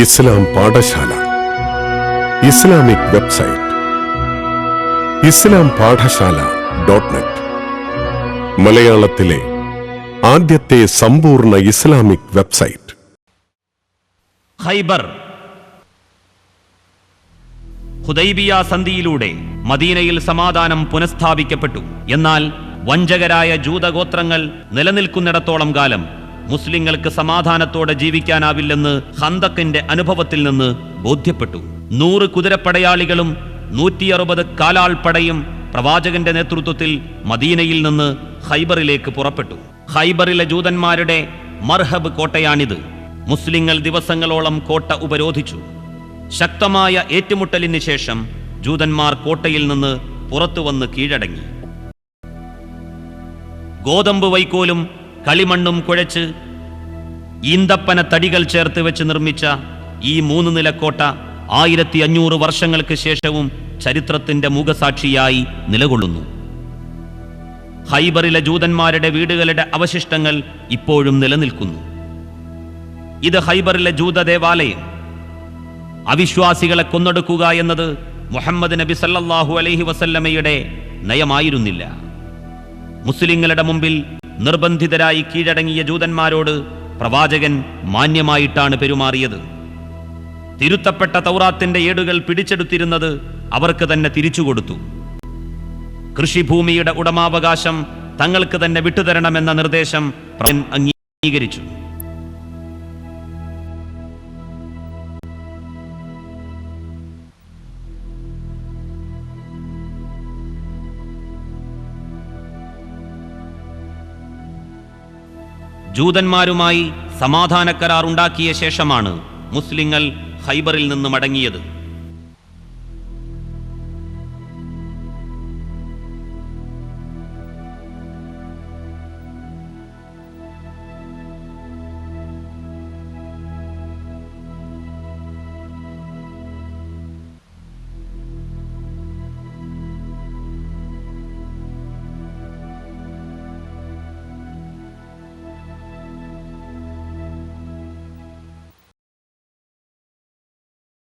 Islam Padasala. Islamic website. Islam Padasala dot net. മലയാളത്തിലെ ആദ്യത്തെ സമ്പൂർണ ഇസ്ലാമിക് വെബ്സൈറ്റ്. ഖൈബർ. ഹുദൈബിയ സന്ധിയിലൂടെ മദീനയിൽ സമാധാനം പുനഃസ്ഥാപിക്കപ്പെട്ടു. എന്നാൽ വഞ്ചകരായ ജൂതഗോത്രങ്ങൾ നിലനിൽക്കുന്നിടത്തോളം കാലം മുസ്ലിങ്ങൾക്ക് സമാധാനത്തോടെ ജീവിക്കാനാവില്ലെന്ന് ഹന്തക്കിന്റെ അനുഭവത്തിൽ നിന്ന് ബോധ്യപ്പെട്ടു. നൂറ് കുതിരപ്പടയാളികളും നൂറ്റിയറുപത് കാലാൾപ്പടയും പ്രവാചകന്റെ നേതൃത്വത്തിൽ മദീനയിൽ നിന്ന് ഹൈബറിലേക്ക് പുറപ്പെട്ടു. ഹൈബറിലെ ജൂതന്മാരുടെ മർഹബ് കോട്ടയാണിത്. മുസ്ലിങ്ങൾ ദിവസങ്ങളോളം കോട്ട ഉപരോധിച്ചു. ശക്തമായ ഏറ്റുമുട്ടലിന് ശേഷം ജൂതന്മാർ കോട്ടയിൽ നിന്ന് പുറത്തു വന്ന് കീഴടങ്ങി. ഗോതമ്പ് വൈക്കോലും കളിമണ്ണും കുഴച്ച് ഈന്തപ്പന തടികൾ ചേർത്ത് വെച്ച് നിർമ്മിച്ച ഈ മൂന്ന് നില കോട്ട ആയിരത്തി അഞ്ഞൂറ് വർഷങ്ങൾക്ക് ശേഷവും ചരിത്രത്തിന്റെ മുഖസാക്ഷിയായി നിലകൊള്ളുന്നു. ഹൈബറിലെ ജൂതന്മാരുടെ വീടുകളുടെ അവശിഷ്ടങ്ങൾ ഇപ്പോഴും നിലനിൽക്കുന്നു. ഇത് ഹൈബറിലെ ജൂത ദേവാലയം. അവിശ്വാസികളെ കൊന്നൊടുക്കുക എന്നത് മുഹമ്മദ് നബി സല്ലാഹു അലൈഹി വസല്ലമയുടെ നയമായിരുന്നില്ല. മുസ്ലിങ്ങളുടെ മുമ്പിൽ നിർബന്ധിതരായി കീഴടങ്ങിയ ജൂതന്മാരോട് പ്രവാചകൻ മാന്യമായിട്ടാണ് പെരുമാറിയത്. തിരുത്തപ്പെട്ട തൗറാത്തിന്റെ ഏടുകൾ പിടിച്ചെടുത്തിരുന്നത് അവർക്ക് തന്നെ തിരിച്ചുകൊടുത്തു. കൃഷിഭൂമിയുടെ ഉടമാവകാശം തങ്ങൾക്ക് തന്നെ വിട്ടുതരണമെന്ന നിർദ്ദേശം അംഗീകരിച്ചു. ജൂതന്മാരുമായി സമാധാന കരാർ ഉണ്ടാക്കിയ ശേഷമാണ് മുസ്ലിങ്ങൾ ഹൈബറിൽ നിന്ന് മടങ്ങിയത്.